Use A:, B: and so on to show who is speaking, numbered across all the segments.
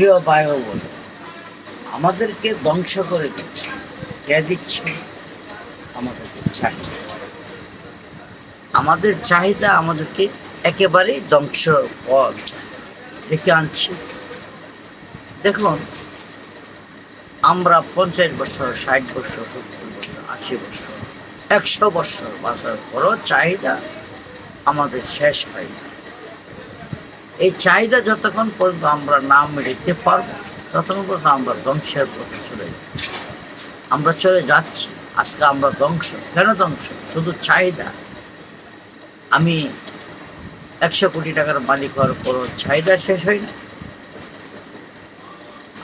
A: প্রিয় বায়ু বলে আমাদেরকে ধ্বংস করে দিচ্ছে। কে দিচ্ছে? আমাদেরকে চাহিদা। আমাদের চাহিদা আমাদেরকে একেবারেই ধ্বংস পথ ডেকে আনছে। দেখুন, আমরা পঞ্চাশ বছর, ষাট বছর, সত্তর বছর, আশি বছর, একশো বছর বাঁচার পরও চাহিদা আমাদের শেষ হয় না। এই চাহিদা যতক্ষণ পর্যন্ত আমরা না মেটাতে পারব, ততক্ষণ পর্যন্ত আমরা ধ্বংসের পথে চলে আমরা চলে যাচ্ছি, আজকে আমরা ধ্বংস। কেন ধ্বংস? শুধু চাহিদা। আমি একশো কোটি টাকার মালিক হওয়ার পরও চাহিদা শেষ হয় না।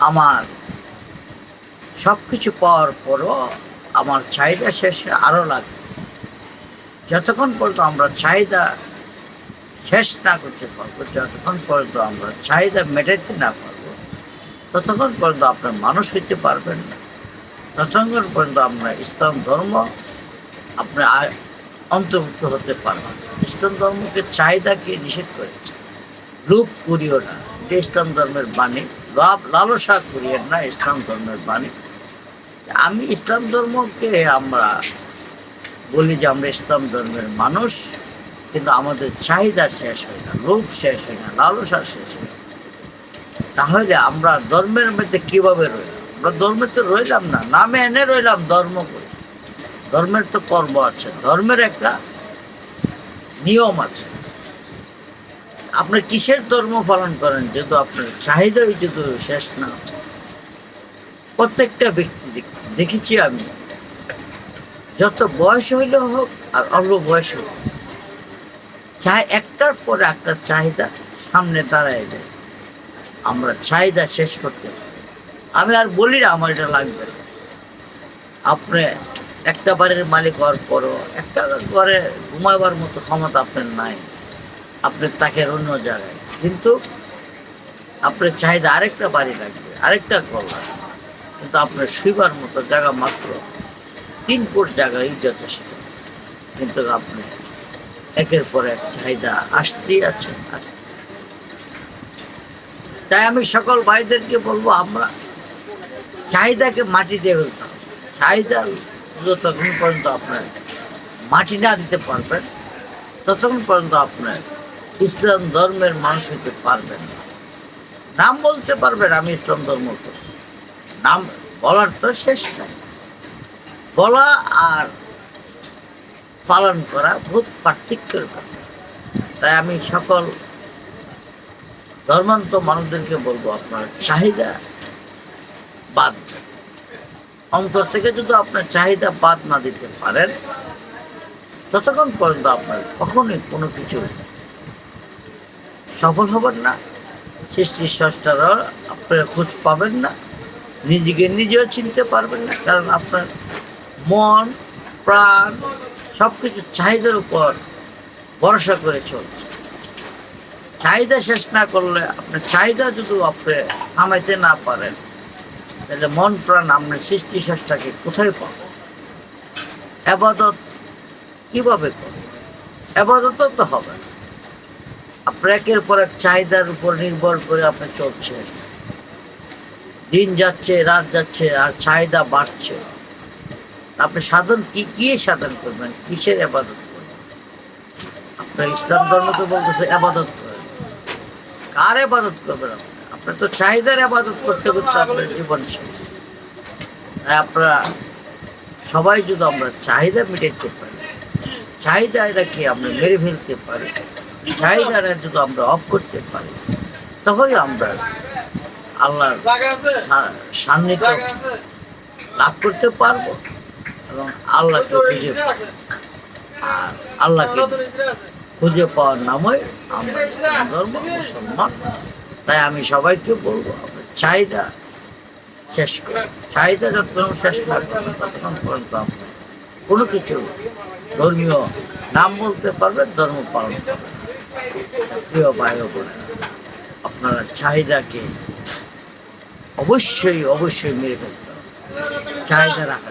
A: আমার সব কিছু পাওয়ার পরও আমার চাহিদা শেষে আরও লাগবে যতক্ষণ পর্যন্ত আমরা চাহিদা শেষ না করতে পারব, যতক্ষণ পর্যন্ত আমরা চাহিদা মেটাতে না পারব, ততক্ষণ পর্যন্ত আপনার মানুষ হইতে পারবেন না। ততক্ষণ পর্যন্ত আমরা ইসলাম ধর্ম আপনি অন্তর্ভুক্ত হতে পারবেন। ইসলাম ধর্মকে চাহিদাকে নিষেধ করে? লোভ করিও না। এটা ইসলাম ধর্মের বাণী, লাভ, লালসা করিয়েন না ইসলাম ধর্মের বাণী। আমি ইসলাম ধর্মকে আমরা বলি যে আমরা ইসলাম ধর্মের মানুষ। কিন্তু আমাদের চাহিদা শেষ হয় না লোভ শেষ হয় না, লালসা শেষ হয় না। তাহলে আমরা ধর্মের মধ্যে কীভাবে রইলাম? আমরা ধর্মে তো রইলাম না, নামে এনে রইলাম ধর্ম করে। ধর্মের তো কর্ম আছে, ধর্মের একটা নিয়ম আছে। আপনি কিসের ধর্ম পালন করেন যেহেতু আপনার চাহিদাই যেহেতু শেষ না? প্রত্যেকটা ব্যক্তি দেখেছি আমি, যত বয়স হইলে হোক আর অল্প বয়স হোক চাই, একটার পর একটা চাহিদা সামনে দাঁড়ায় যায়। আমরা চাহিদা শেষ করতে আমি আর বলি না আমার এটা লাগবে আপনি একটা বাড়ির মালিক হওয়ার পরও একটা ঘরে ঘুমাবার মতো ক্ষমতা আপনার নাই। আপনি তাকে অন্য জায়গায়। কিন্তু আপনার চাহিদা আরেকটা বাড়ি লাগবে, আরেকটা ঘর লাগবে। কিন্তু আপনার শুইবার মতো জায়গা মাত্র তিন ফুট জায়গায় যথেষ্ট। কিন্তু আপনি একের পর এক চাহিদা আসতেই আছে। তাই আমি সকল ভাইদেরকে বলব, আমরা চাহিদাকে মাটি দিয়ে ফেলতে হবে। চাহিদা যতক্ষণ পর্যন্ত আপনার মাটি না দিতে পারবেন, ততক্ষণ পর্যন্ত আপনার ইসলাম ধর্মের মানুষ হতে পারবেন নাম বলতে পারবেন, আমি ইসলাম ধর্ম নাম বলার তো শেষ নাই। বলা আর পালন করা বহুত পার্থক্যের তাই আমি সকল ধর্মান্ত মানুষদেরকে বলব, আপনার চাহিদা বাদ অন্তর থেকে যদি আপনার চাহিদা বাদ না দিতে পারেন, ততক্ষণ পর্যন্ত আপনার কখনোই কোনো কিছু সফল হবেন না, সৃষ্টি স্রষ্টারও আপনারা খোঁজ পাবেন না, নিজেকে নিজেও চিনতে পারবেন না, কারণ আপনার মন প্রাণ সব কিছু চাহিদার উপর ভরসা করে চলছে। চাহিদা শেষ না করলে আপনার চাহিদা যদি আপনি থামাইতে না পারেন, তাহলে মন প্রাণ আপনার সৃষ্টি শেষটাকে কোথায় পাব আবাদত কীভাবে করবেন? আবাদতও তো হবে না। আপনার একের পর এক চাহিদার উপর নির্ভর করে আপনি চলছে দিন যাচ্ছে, রাত যাচ্ছে, আর চাহিদা বাড়ছে। আপনি সাধন কি কি সাধন করবেন? কিসের আবাদত করবেন? আপনার ইসলাম ধর্ম তো বলতেছে আবাদত করেন কার আবাদত করবেন আপনি? আপনার তো চাহিদার আবাদত করতে করতে আপনার জীবন শেষ। আপনারা সবাই যদি আমরা চাহিদা মিটাইতে পারি, চাহিদা এটা কি আমরা মেরে ফেলতে পারি? চাহিদাটা যদি আমরা অফ করতে পারি, তখনই আমরা আল্লাহর সান্নিধ্য লাভ করতে পারব। এবং আল্লাহকে খুঁজে। আর আল্লাহকে খুঁজে পাওয়ার নামই আমরা ধর্ম মুসলমান। তাই আমি সবাইকে বলব চাহিদা শেষ করি। চাহিদা যতক্ষণ শেষ না করবেন ততক্ষণ পর্যন্ত আপনি কোনো কিছু ধর্মীয় নাম বলতে পারবেন ধর্ম পালন প্রিয় ভাই বোনেরা, আপনারা চাহিদাকে অবশ্যই অবশ্যই মেরে ফেলতে চাহিদা রাখা